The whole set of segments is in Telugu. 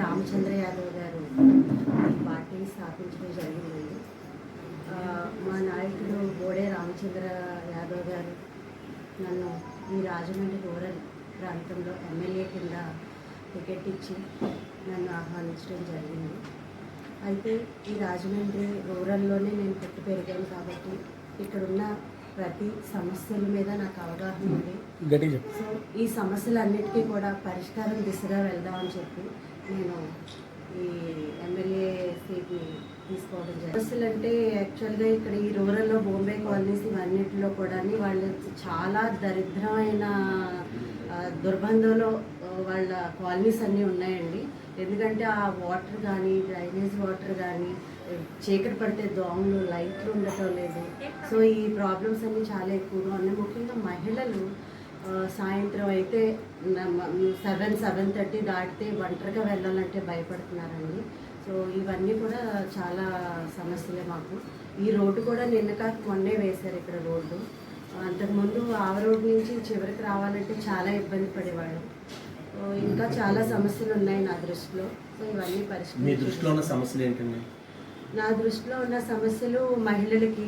రామచంద్ర యాదవ్ గారు పార్టీ పార్టీని స్థాపించడం జరిగిందండి మా నాయకుడు బోడే రామచంద్ర యాదవ్ గారు నన్ను ఈ రాజమండ్రి రూరల్ ప్రాంతంలో ఎమ్మెల్యే కింద టికెట్ ఇచ్చి నన్ను ఆహ్వానించడం జరిగింది. అయితే ఈ రాజమండ్రి రూరల్లోనే నేను పుట్టి పెరిగాను కాబట్టి ఇక్కడున్న ప్రతి సమస్యల మీద నాకు అవగాహన ఉంది. సో ఈ సమస్యలన్నిటికీ కూడా పరిష్కారం దిశగా వెళ్దామని చెప్పి నేను ఈ ఎమ్మెల్యే సీట్ని తీసుకోవడం జరిగింది. సమస్యలు అంటే యాక్చువల్గా ఇక్కడ ఈ రూరల్లో బాంబే కాలనీస్ ఇవన్నిటిలో కూడా వాళ్ళు చాలా దరిద్రమైన దుర్బంధంలో వాళ్ళ కాలనీస్ అన్నీ ఉన్నాయండి. ఎందుకంటే ఆ వాటర్ కానీ డ్రైనేజ్ వాటర్ కానీ చీకటి పడితే దోమలు లైట్లు ఉండటం లేదు. సో ఈ ప్రాబ్లమ్స్ అన్నీ చాలా ఎక్కువగా ఉన్నాయి. ముఖ్యంగా మహిళలు సాయంత్రం అయితే సెవెన్ సెవెన్ థర్టీ దాటితే ఒంటరిగా వెళ్ళాలంటే భయపడుతున్నారండి. సో ఇవన్నీ కూడా చాలా సమస్యలే మాకు. ఈ రోడ్డు కూడా నిన్న కాక మొన్నే వేశారు ఇక్కడ రోడ్డు. అంతకుముందు ఆ రోడ్డు నుంచి చివరికి రావాలంటే చాలా ఇబ్బంది పడేవాళ్ళం. ఇంకా చాలా సమస్యలు ఉన్నాయి నా దృష్టిలో. సో ఇవన్నీ మీ పరిష్కరించాలి దృష్టిలో ఉన్న సమస్యలు ఏంటండి? నా దృష్టిలో ఉన్న సమస్యలు మహిళలకి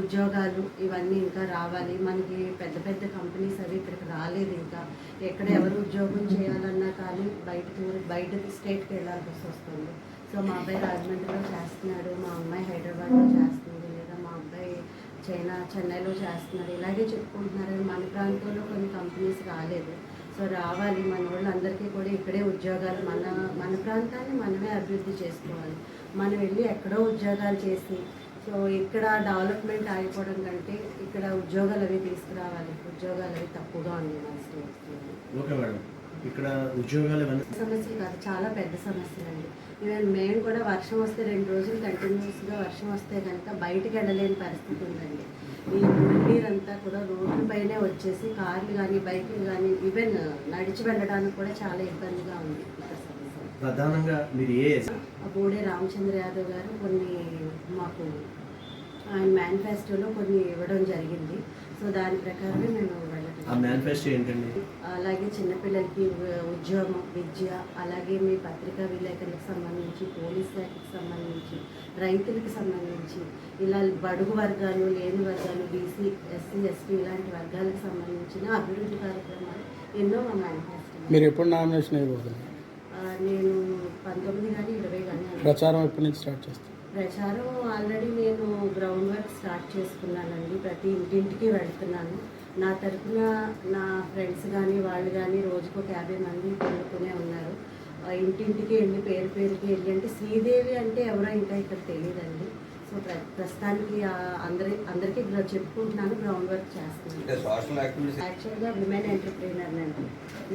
ఉద్యోగాలు ఇవన్నీ ఇంకా రావాలి. మనకి పెద్ద పెద్ద కంపెనీస్ అవి ఇక్కడికి రాలేదు ఇంకా. ఎక్కడ ఎవరు ఉద్యోగం చేయాలన్నా కానీ బయట బయట స్టేట్కి వెళ్ళాల్సి వస్తుంది. సో మా అబ్బాయి రాజమండ్రిలో చేస్తున్నాడు మా అమ్మాయి హైదరాబాద్లో చేస్తుంది లేదా మా అబ్బాయి చైనా చెన్నైలో చేస్తున్నారు ఇలాగే చెప్పుకుంటున్నారు మన ప్రాంతంలో కొన్ని కంపెనీస్ రాలేదు. సో రావాలి మన వాళ్ళందరికీ కూడా ఇక్కడే ఉద్యోగాలు మన మన ప్రాంతాన్ని మనమే అభివృద్ధి చేసుకోవాలి. మనం వెళ్ళి ఎక్కడో ఉద్యోగాలు చేసి సో ఇక్కడ డెవలప్మెంట్ ఆగిపోవడం కంటే ఇక్కడ ఉద్యోగాలు అవి తీసుకురావాలి. ఉద్యోగాలు అవి తప్పుగా ఉన్నాయి మన స్టేట్స్లో. Okay madam. ఇక్కడ ఉద్యోగాలు సమస్యలు కాదు చాలా పెద్ద సమస్యలు అండి ఈవెన్ మేము కూడా వర్షం వస్తే రెండు రోజులు కంటిన్యూస్గా వర్షం వస్తే కనుక బయటికి వెళ్ళలేని పరిస్థితి ఉందండి. ఈ నీరంతా కూడా రోడ్ల పైనే వచ్చేసి కార్లు కానీ బైకులు కానీ ఈవెన్ నడిచి వెళ్ళడానికి కూడా చాలా ఇబ్బందిగా ఉంది సమస్య ప్రధానంగా మీరు ఏ ఆ బోడే రామచంద్ర యాదవ్ గారు కొన్ని మాకు ఆయన మేనిఫెస్టోలో కొన్ని ఇవ్వడం జరిగింది. సో దాని ప్రకారమే మేము ఆ మేనిఫెస్టో ఏంటండి? అలాగే చిన్నపిల్లలకి ఉద్యోగం విద్య అలాగే మీ పత్రికా విలేకరులకు సంబంధించి పోలీస్ శాఖకి సంబంధించి రైతులకు సంబంధించి ఇలా బడుగు వర్గాలు లేని వర్గాలు బీసీ ఎస్సీ ఎస్టీ ఇలాంటి వర్గాలకు సంబంధించిన అభివృద్ధి కార్యక్రమాలు ఎన్నో మా మేనిఫెస్టో మీరు ఎప్పుడు నామినేషన్ అయిపోతుంది నేను పంతొమ్మిది కానీ ఇరవై కానీ. ప్రచారం ఎప్పటి నుంచి స్టార్ట్ చేస్తారు? ప్రచారం ఆల్రెడీ నేను గ్రౌండ్ వర్క్ స్టార్ట్ చేసుకున్నానండి. ప్రతి ఇంటింటికి వెళ్తున్నాను. నా తరఫున నా ఫ్రెండ్స్ కానీ వాళ్ళు కానీ రోజుకు ఒక యాభై మంది పొందుతూనే ఉన్నారు. ఇంటింటికి వెళ్ళి పేరు పేరుకి వెళ్ళి అంటే శ్రీదేవి అంటే ఎవరో ఇంకా ఇక్కడ తెలియదండి. సో ప్ర ప్రస్తుతానికి అందరి అందరికీ చెప్పుకుంటున్నాను గ్రౌండ్ వర్క్ చేస్తున్నాను. యాక్చువల్గా విమెన్ ఎంటర్ప్రీనర్ అండి.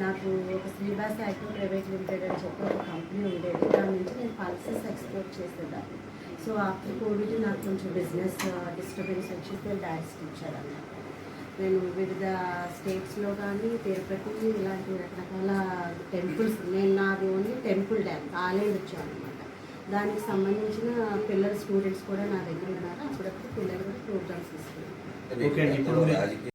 నాకు ఒక శ్రీబాస్ యాక్టివ్ ప్రైవేట్ లిమిటెడ్ అని చెప్పి ఒక కంపెనీ ఉండేది. దాని నుంచి నేను పల్సెస్ ఎక్స్పోర్ట్ చేసేదాన్ని. సో ఆఫ్టర్ కోవిడ్ నాకు కొంచెం బిజినెస్ డిస్టర్బెన్స్ వచ్చి డాన్స్ ఇచ్చారన్నమాట నేను వివిధ స్టేట్స్లో కానీ తిరుపతి ఇలాంటి రకరకాల టెంపుల్స్ నేను నాది ఓన్లీ టెంపుల్ డ్యాన్స్ ఆలయ వచ్చాను అనమాట దానికి సంబంధించిన పిల్లల స్టూడెంట్స్ కూడా నా దగ్గర ఉన్నారు. అప్పుడప్పుడు పిల్లలు కూడా ప్రోగ్రామ్స్ ఇస్తున్నారు.